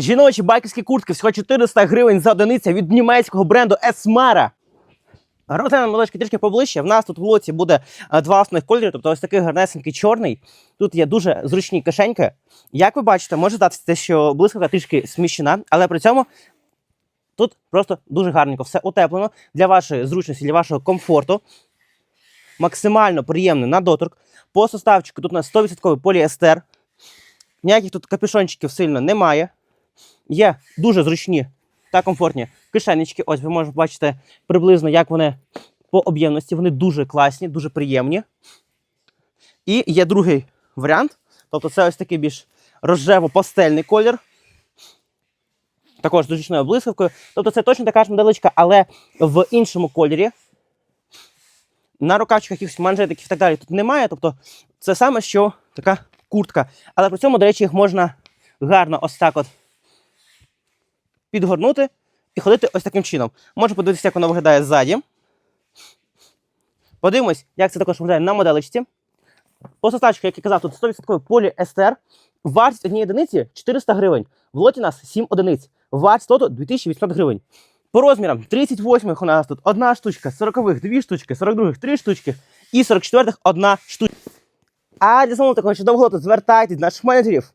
Жіночі байкерські куртки всього 400 гривень за одиниця від німецького бренду Esmara. Розглянемо молочки трішки поближче. В нас тут в лоті буде е, два основних кольори, тобто ось такий гарнесенький чорний. Тут є дуже зручні кишеньки. Як ви бачите, може здатися, що блискавка трішки сміщена, але при цьому тут просто дуже гарненько. Все утеплено для вашої зручності, для вашого комфорту. Максимально приємний на доторк. По составчику тут у нас 100% поліестер. Ніяких тут капюшончиків сильно немає. Є дуже зручні та комфортні кишенечки. Ось ви можете бачити приблизно, як вони по об'ємності. Вони дуже класні, дуже приємні. І є другий варіант. Тобто це ось такий більш рожево-пастельний колір. Також з зручною блискавкою. Тобто це точно така ж моделечка, але в іншому кольорі. На рукавчиках якихось манжетиків і так далі тут немає. Тобто це саме що така куртка. Але при цьому, до речі, їх можна гарно ось так от підгорнути і ходити ось таким чином. Можна подивитися, як воно виглядає ззаді. Подивимось, як це також виглядає на моделечці. По составчику, як я казав, тут 100% поліестер. Вартість однієї одиниці 400 гривень. В лоті нас 7 одиниць. Вартість лоту 2800 гривень. По розмірам 38-х у нас тут одна штучка, 40-х дві штучки, 42-х три штучки і 44-х одна штучка. А для самого такого чудового лоту звертайтесь до наших менеджерів.